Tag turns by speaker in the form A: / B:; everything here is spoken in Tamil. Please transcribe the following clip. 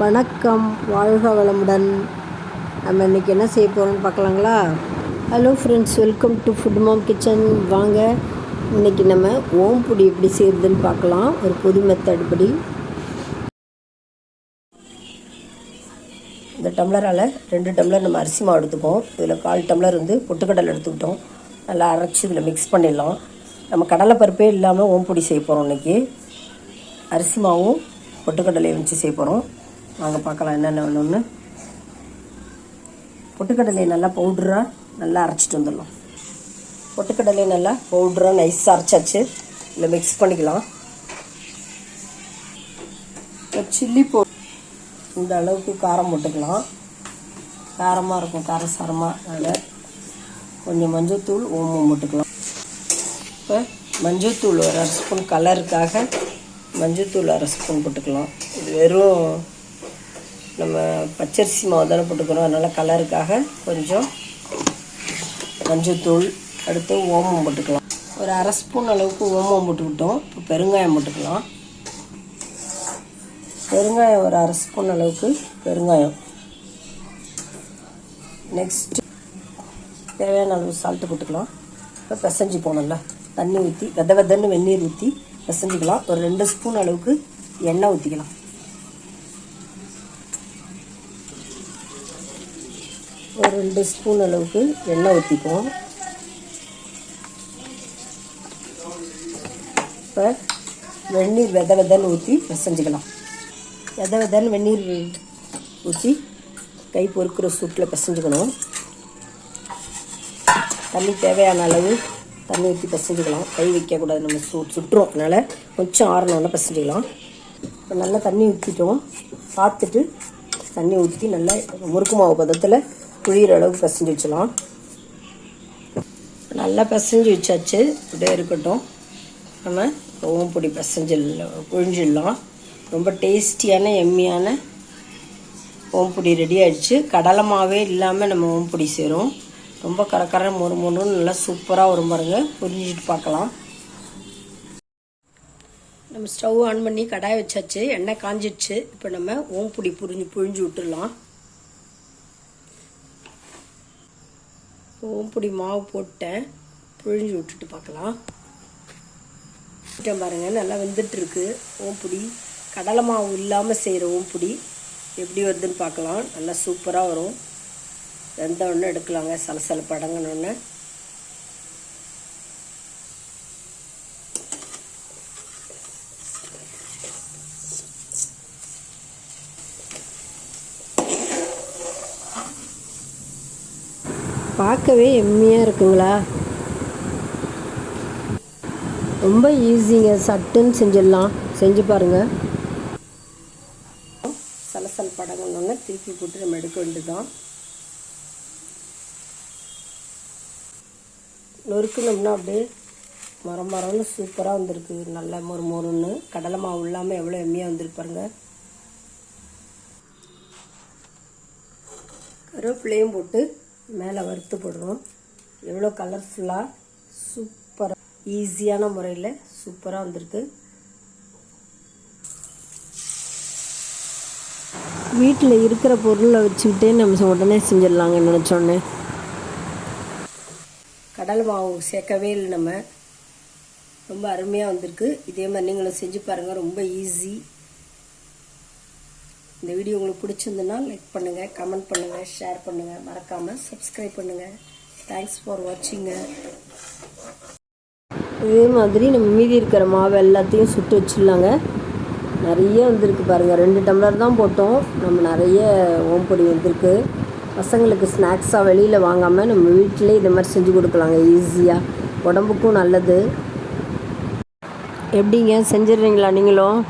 A: வணக்கம் வாழ்க வளமுடன். நம்ம இன்றைக்கி என்ன செய்ய போகிறோம்னு பார்க்கலாங்களா? Hello friends welcome to food mom kitchen வாங்க இன்றைக்கி நம்ம ஓம்பொடி எப்படி செய்கிறதுன்னு பார்க்கலாம். ஒரு புது மெத்தட் படி. இந்த டம்ளரால் ரெண்டு டம்ளர் நம்ம அரிசி மாவு எடுத்துப்போம் இதில் கால் டம்ளர் வந்து பொட்டுக்கடலை எடுத்துக்கிட்டோம். நல்லா அரைச்சி இதில் மிக்ஸ் பண்ணிடலாம். நம்ம கடலைப்பருப்பே இல்லாமல் ஓம் பொடி செய்ய போகிறோம் இன்றைக்கி அரிசி மாவும் பொட்டுக்கடலையை வச்சு செய்ய போகிறோம் வாங்க பார்க்கலாம் என்னென்ன வேணும்னு. பொட்டுக்கடலையை நல்லா பவுட்ராக நல்லா அரைச்சிட்டு வந்துடலாம். பொட்டுக்கடலையை நல்லா பவுட்ராக நைஸாக அரைச்சாச்சு. இல்லை மிக்ஸ் பண்ணிக்கலாம். சில்லி போ இந்த அளவுக்கு காரம் போட்டுக்கலாம். காரமாக இருக்கும் காரசாரமாக அதில் கொஞ்சம் மஞ்சத்தூள் ஓமம் போட்டுக்கலாம். இப்போ மஞ்சள்தூள் ஒரு அரை ஸ்பூன் கலருக்காக மஞ்சத்தூள் அரை ஸ்பூன் போட்டுக்கலாம். இது வெறும் நம்ம பச்சரிசி மாவு தானே போட்டுக்கிறோம். அதனால் கலருக்காக கொஞ்சம் மஞ்சத்தூள் அடுத்து ஓமம் போட்டுக்கலாம். ஒரு அரை ஸ்பூன் அளவுக்கு ஓமம் போட்டுக்கிட்டோம். இப்போ பெருங்காயம் போட்டுக்கலாம். பெருங்காயம் ஒரு அரை ஸ்பூன் அளவுக்கு பெருங்காயம். நெக்ஸ்ட்டு தேவையான அளவு சால்ட்டு போட்டுக்கலாம். இப்போ பிசைஞ்சு போனோம்ல தண்ணி ஊற்றி வெத வெதன்னு வெந்நீர் ஊற்றி பிசைஞ்சிக்கலாம். ஒரு ரெண்டு ஸ்பூன் அளவுக்கு எண்ணெய் ஊற்றிக்கலாம் ஒரு ரெண்டு ஸ்பூன் அளவுக்கு எண்ணெய் ஊற்றிப்போம் இப்போ வெந்நீர் வெத வெதன்னு ஊற்றி பிசைஞ்சிக்கலாம். வெத வெதன்னு வெந்நீர் ஊற்றி கை பொறுக்கிற சூட்டில் பிசைஞ்சுக்கணும். தண்ணி தேவையான அளவு தண்ணி ஊற்றி பிசைஞ்சிக்கலாம். கை வைக்கக்கூடாது நம்ம சு சுட்டுரும் அதனால் கொஞ்சம் ஆறணும்னா பிசைஞ்சிக்கலாம். இப்போ நல்லா தண்ணி ஊற்றிட்டோம் பார்த்துட்டு தண்ணி ஊற்றி நல்லா முறுக்கு மாவு பதத்தில் புழியிற அளவுக்கு பிசைஞ்சு வச்சலாம் நல்லா பிசைஞ்சு வச்சாச்சு. இப்படியே இருக்கட்டும். நம்ம ஓம் பொடி பிசைஞ்சில் புழிஞ்சிடலாம். ரொம்ப டேஸ்டியான எம்மியான ஓம்பொடி ரெடி ஆகிடுச்சு கடலை மாவே இல்லாமல் நம்ம ஓம்பொடி சேரும் ரொம்ப கரக்கர மொறு மொறுன்னு நல்லா சூப்பராக வரும் பாருங்க. புரிஞ்சிட்டு பார்க்கலாம். நம்ம ஸ்டவ் ஆன் பண்ணி கடாய் வச்சாச்சு. எண்ணெய் காஞ்சிடுச்சு. இப்போ நம்ம ஓம்பொடி புரிஞ்சு புழிஞ்சு விட்டுடலாம். ஓம்புடி மாவு போட்டேன். புழிஞ்சு விட்டுட்டு பார்க்கலாம். பாருங்கள் நல்லா வெந்துட்டுருக்கு. ஓம்புடி. கடலை மாவு இல்லாமல் செய்கிற ஓம்புடி. எப்படி வருதுன்னு பார்க்கலாம். நல்லா சூப்பராக வரும். வெந்த ஒன்று எடுக்கலாங்க. சலசலப்பு அடங்கினோடனே பார்க்கவே எம்மியாக இருக்குங்களா? ரொம்ப ஈஸிங்க சட்டுன்னு செஞ்சிடலாம். செஞ்சு பாருங்கள் சலசல் படங்கள்னு திருப்பி போட்டு நம்ம எடுக்க வேண்டியதான் நொறுக்கணும்னா அப்படியே மரம் மரம்னு சூப்பராக வந்திருக்கு. நல்ல மொறு மொறுன்னு. கடலை மாவு இல்லாமல் எவ்வளோ எம்மியாக வந்திருப்பாருங்க கருவேப்பிலையும் போட்டு மேலே வறுத்து போடுறோம் எவ்வளோ கலர்ஃபுல்லாக சூப்பராக ஈஸியான முறையில் சூப்பராக வந்திருக்கு. வீட்டில் இருக்கிற பொருளை வச்சுக்கிட்டே நம்ம உடனே செஞ்சிடலாங்க நினச்சோன்னே. கடல் மாவு சேர்க்கவே இல்லை நம்ம. ரொம்ப அருமையாக வந்திருக்கு. இதே மாதிரி நீங்களும் செஞ்சு பாருங்கள் ரொம்ப ஈஸி இந்த வீடியோ உங்களுக்கு பிடிச்சிருந்ததுன்னா லைக் பண்ணுங்கள் கமெண்ட் பண்ணுங்கள் ஷேர் பண்ணுங்கள் மறக்காமல் சப்ஸ்கிரைப் பண்ணுங்கள் தேங்க்ஸ் ஃபார் வாட்சிங்க இதே மாதிரி நம்ம மீதி இருக்கிற மாவு எல்லாத்தையும் சுட்டு வச்சிடலாங்க. நிறைய வந்திருக்கு பாருங்கள் ரெண்டு டம்ளர் தான் போட்டோம். நம்ம நிறைய ஓம்பொடி வந்திருக்கு. பசங்களுக்கு ஸ்நாக்ஸாக வெளியில் வாங்காமல் நம்ம வீட்டிலே இது மாதிரி செஞ்சு கொடுக்கலாங்க. ஈஸியாக உடம்புக்கும் நல்லது. எப்படிங்க? செஞ்சிடுறீங்களா நீங்களும்?